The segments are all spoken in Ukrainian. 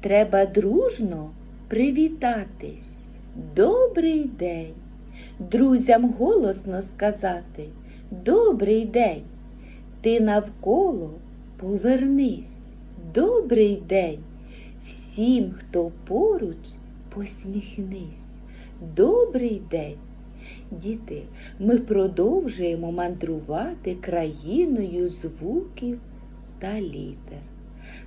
Треба дружно привітатись. Добрий день. Друзям голосно сказати Добрий день. Ти навколо повернись. Добрий день. Всім, хто поруч, посміхнись. Добрий день. Діти, ми продовжуємо мандрувати країною звуків та літер.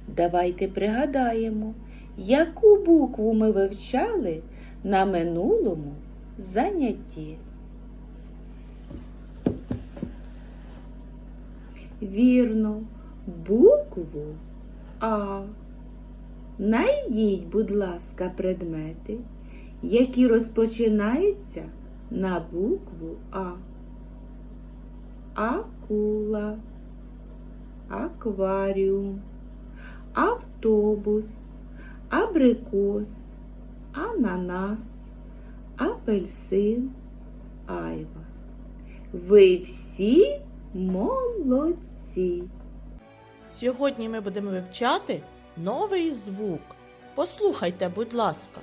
Давайте пригадаємо, яку букву ми вивчали на минулому занятті. Вірно, букву А. Найдіть, будь ласка, предмети, які розпочинаються на букву А. Акула, акваріум, автобус, абрикос, ананас, апельсин, айва. Ви всі молодці. Сьогодні ми будемо вивчати новий звук. Послухайте, будь ласка.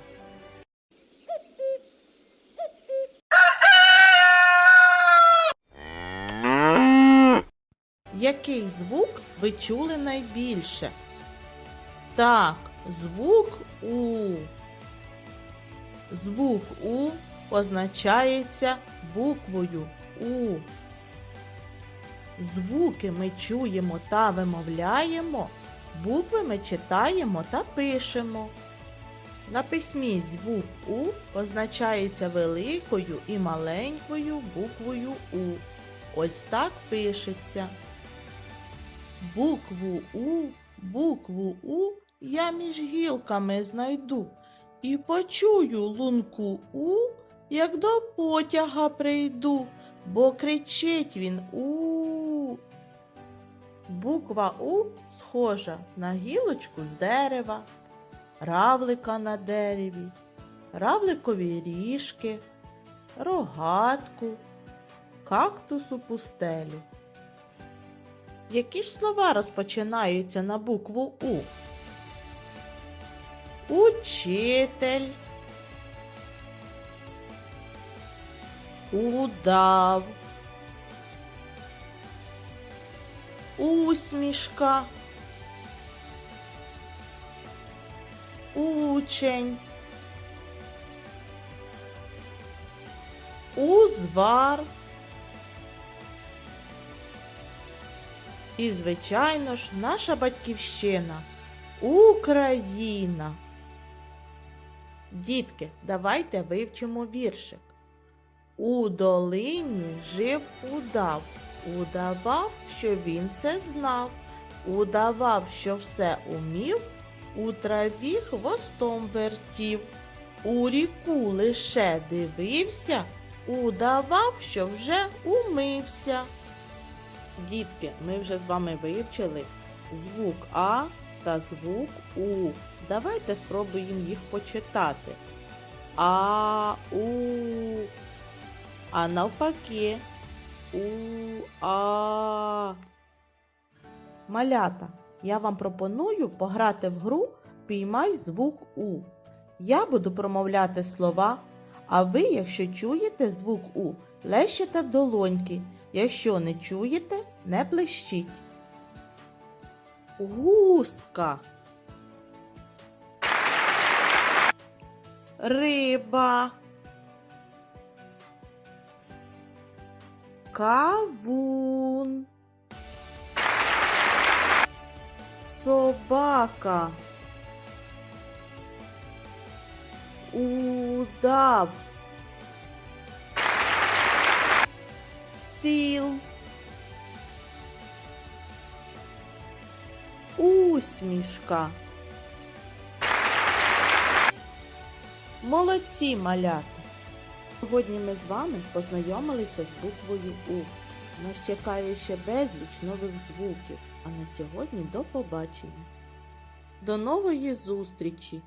Який звук ви чули найбільше? Так, звук У. Звук У позначається буквою У. Звуки ми чуємо та вимовляємо, букви ми читаємо та пишемо. На письмі звук У позначається великою і маленькою буквою У. Ось так пишеться. Букву У, букву У я між гілками знайду і почую лунку У, як до потяга прийду, бо кричить він У. Буква У схожа на гілочку з дерева, равлика на дереві, равликові ріжки, рогатку, кактус у пустелі. Які ж слова розпочинаються на букву У? Учитель. Удав. Усмішка. Учень. Узвар. І, звичайно ж, наша батьківщина Україна. Дітки, давайте вивчимо віршик. У долині жив удав, удавав, що він все знав, удавав, що все умів, у траві хвостом вертів, у ріку лише дивився, удавав, що вже умився. Дітки, ми вже з вами вивчили звук А та звук У. Давайте спробуємо їх почитати. А, У. А навпаки. У, А. Малята, я вам пропоную пограти в гру Піймай звук У. Я буду промовляти слова, а ви, якщо чуєте звук У, лещите в долоньки. Якщо не чуєте, не блищіть. Гуска. Риба. Кавун. Собака. Удав. Стіл. Усмішка. Молодці малята! Сьогодні ми з вами познайомилися з буквою У. Нас чекає ще безліч нових звуків, а на сьогодні до побачення. До нової зустрічі!